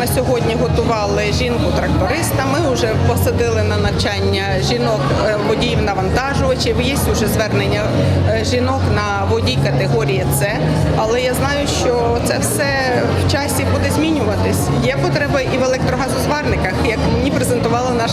на сьогодні готували жінку-тракториста. Ми вже посадили на навчання жінок е, водіїв навантажувачів. Є вже звернення е, жінок на водій категорії С. Але я знаю, що це все в часі буде змінюватись. Є потреба і в електрогазозварниках. Як мені презентувала наш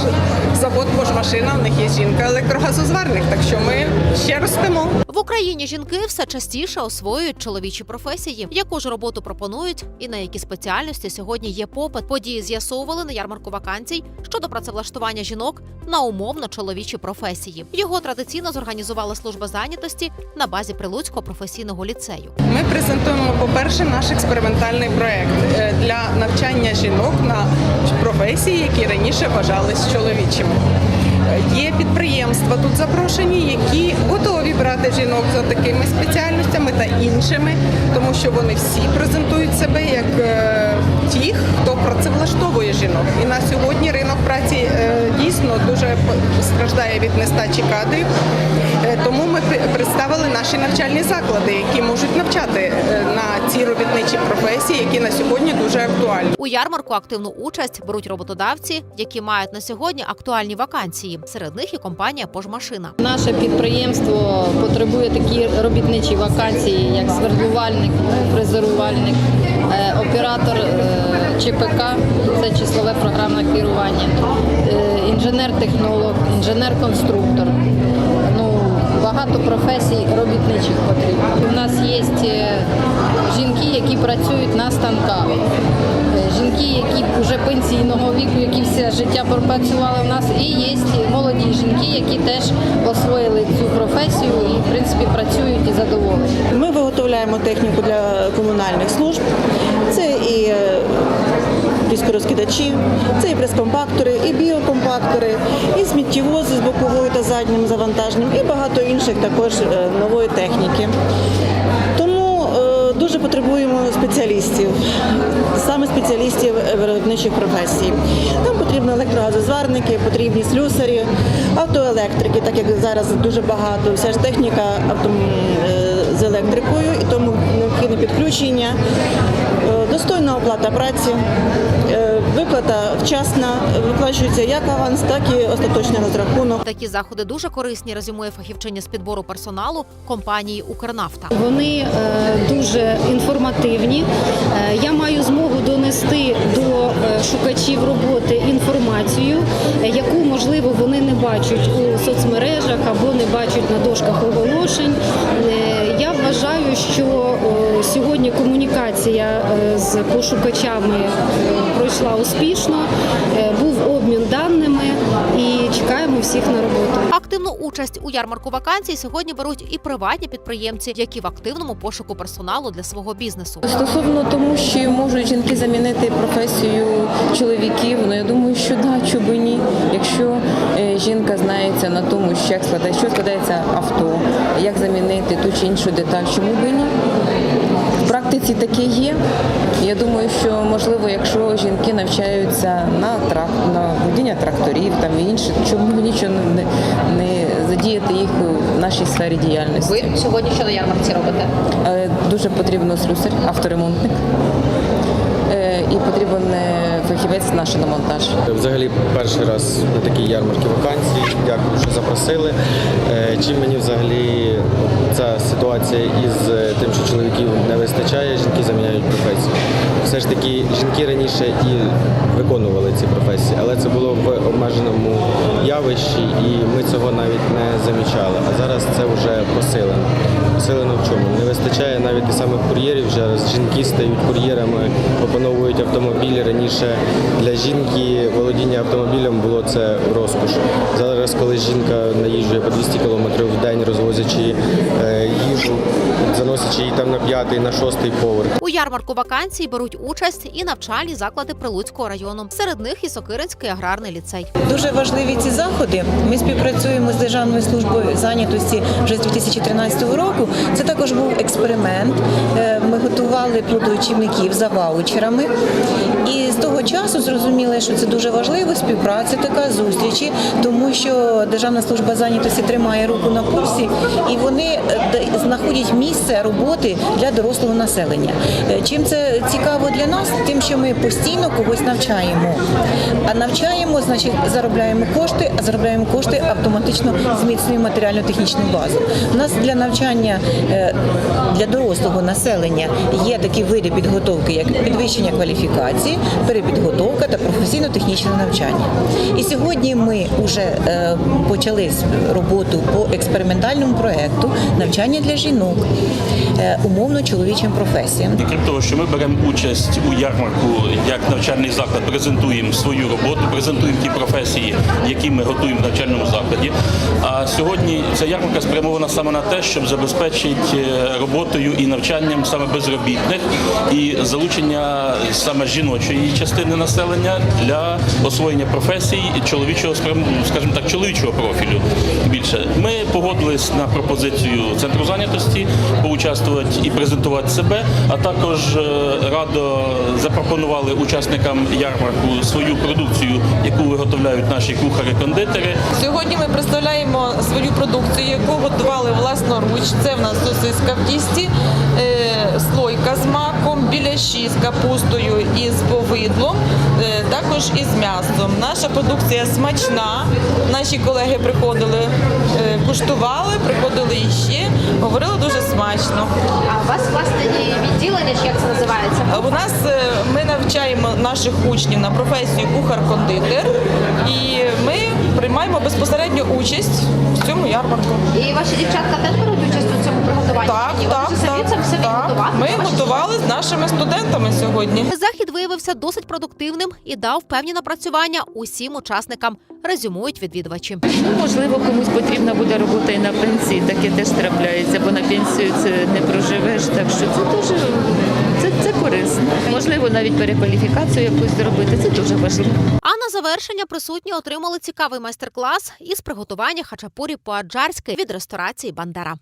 завод «Божмашина», у них є жінка-електрогазозварник. Так що ми ще ростемо. В Україні жінки все частіше освоюють чоловічі професії. Яку ж роботу пропонують і на які спеціальності сьогодні є попит? Події з'ясовували на ярмарку вакансій щодо працевлаштування жінок на умовно чоловічі професії. Його традиційно зорганізувала служба зайнятості на базі Прилуцького професійного ліцею. Ми презентуємо, по-перше, наш експериментальний проект е, для навчання жінок на професії, які раніше вважались чоловічими. Є підприємства тут запрошені, які готові брати жінок за такими спеціальностями та іншими, тому що вони всі презентують себе як е, ті, хто працевлаштовує жінок. І на сьогодні ринок праці е, дійсно дуже страждає від нестачі кадрів. Тому ми представили наші навчальні заклади, які можуть навчати е, на ці робітничі професії, які на сьогодні дуже актуальні. У ярмарку активну участь беруть роботодавці, які мають на сьогодні актуальні вакансії. Серед них і компанія Пожмашина. Наше підприємство потребує такі робітничі вакансії, як свердлувальник, фрезерувальник, е, оператор е, ЧПК, це числове програмне керування, інженер-технолог, інженер-конструктор. Багато професій робітничих потрібно. У нас є е, жінки, які працюють на станках. Е, Жінки, які вже пенсійного віку, які все життя пропрацювали в нас, і є молоді жінки, які теж освоїли цю професію і в принципі працюють і задоволені. Ми виготовляємо техніку для комунальних служб. Це і е, дискорозкидачі, це і прес-компактори, і біокомпактори, і сміттєвози з боковою та заднім завантаженням, і багато інших також е, нової техніки. Тому е, дуже потребуємо спеціалістів, саме спеціалістів виробничих професій. Нам потрібні електрогазозварники, потрібні слюсарі, автоелектрики, так як зараз дуже багато, вся ж техніка е, з електрикою, і тому необхідне підключення, е, достойна оплата праці, е, виплата вчасна, виплачується як аванс, так і остаточний розрахунок. Такі заходи дуже корисні, резюмує фахівчиня з підбору персоналу компанії Укрнафта. Вони е, дуже інформативні. Е, Я маю змогу донести до е, шукачів роботи інформацію, е, яку можливо вони не бачать у соцмережах або не бачать на дошках оголошень. Сьогодні комунікація е, з пошукачами е, пройшла успішно, е, був обмін даними і чекаємо всіх на роботу. Активну участь у ярмарку вакансій сьогодні беруть і приватні підприємці, які в активному пошуку персоналу для свого бізнесу. Стосовно тому, що можуть жінки замінити професію чоловіків, ну я думаю, що да, чому би ні. Якщо жінка знається на тому, що складає, що складається авто, як замінити ту чи іншу деталь, чому би ні? В практиці таке є. Я думаю, що можливо, якщо жінки навчаються на трак, на водіння тракторів там і інше, чому нічого не, не задіяти їх в нашій сфері діяльності. Ви сьогодні що на ярмарці робите? Е, Дуже потрібно слюсар, авторемонтник. Е, І потрібен е, фахівець наш на монтаж. Взагалі перший раз на такій ярмарці вакансій. Дякую, що запросили. Е, Чим мені взагалі ця ситуація із е, тим, що чоловіків не вистачає, жінки заміняють професію. Все ж таки, жінки раніше і виконували ці професії, але це було в обмеженому явищі, і ми цього навіть не замічали. А зараз це вже посилено. Посилено в чому? Не вистачає навіть і самих кур'єрів. Зараз жінки стають кур'єрами, опановують автомобілі. Раніше для жінки володіння автомобілем було це розкош. Зараз, коли жінка наїжджує по 200 кілометрів в день, розвозячи е, їжу, заносячи її там на п'ятий, на шостий поверх. У ярмарку вакансій беруть участь і навчальні заклади Прилуцького району. Серед них і Сокиринський аграрний ліцей. Дуже важливі ці заходи. Ми співпрацюємо з Державною службою зайнятості вже з 2013 року. Це також був експеримент. Е, Ми готували плодоочівників за ваучерами І з того часу зрозуміли, що це дуже важливо, співпраця така, зустрічі, тому що Державна служба зайнятості тримає руку на пульсі, і вони е, знаходять місце роботи для дорослого населення. Е, Чим це цікаво для нас? Тим, що ми постійно когось навчаємо. А навчаємо, значить, заробляємо кошти, а заробляємо кошти автоматично зміцнюємо матеріально-технічну базу. У нас для навчання е, для дорослого населення є такі види підготовки, як підвищення кваліфікації, перепідготовка та професійно-технічне навчання. І сьогодні ми вже е, почали роботу по експериментальному проекту навчання для жінок е, умовно чоловічим професіям. І крім того, що ми беремо участь у ярмарку як навчальний заклад, презентуємо свою роботу, презентуємо ті професії, які ми готуємо в навчальному закладі. А сьогодні ця ярмарка спрямована саме на те, щоб забезпечити е, роботою і навчанням саме безробітних і залучення саме жіночої частини населення для освоєння професій чоловічого скажімо так, чоловічого профілю. Більше ми погодились на пропозицію центру зайнятості поучаствувати і презентувати себе, а також е, радо запропонували учасникам ярмарку свою продукцію, яку виготовляють наші кухари-кондитери. Сьогодні ми представляємо свою продукцію, яку готували власноруч. Це в нас сосиска в тісті, е, слойка з маком, біляші з капустою і з повидлом, е, також із м'ясом. Наша продукція смачна. Наші колеги приходили, е, куштували, приходили іще, говорили дуже смачно. А у вас власне і відділення, чи як це називається? У нас е, ми навчаємо наших учнів на професію кухар-кондитер, і ми приймаємо безпосередньо участь в цьому ярмарку. І ваші дівчатка теж беруть участь у цьому приготуванні? Так, так, так, все так. Ми готували з нашими студентами сьогодні. Захід виявився досить продуктивним і дав певні напрацювання усім учасникам. Резюмують відвідувачі. Ну, можливо, комусь потрібна буде робота і на пенсії, таке теж трапляється, бо на пенсію це не проживеш. Так що це дуже це, це корисно. Можливо, навіть перекваліфікацію якусь зробити. Це дуже важливо. А на завершення присутні отримали цікавий майстер-клас із приготування хачапурі по-аджарськи від ресторації Бандера.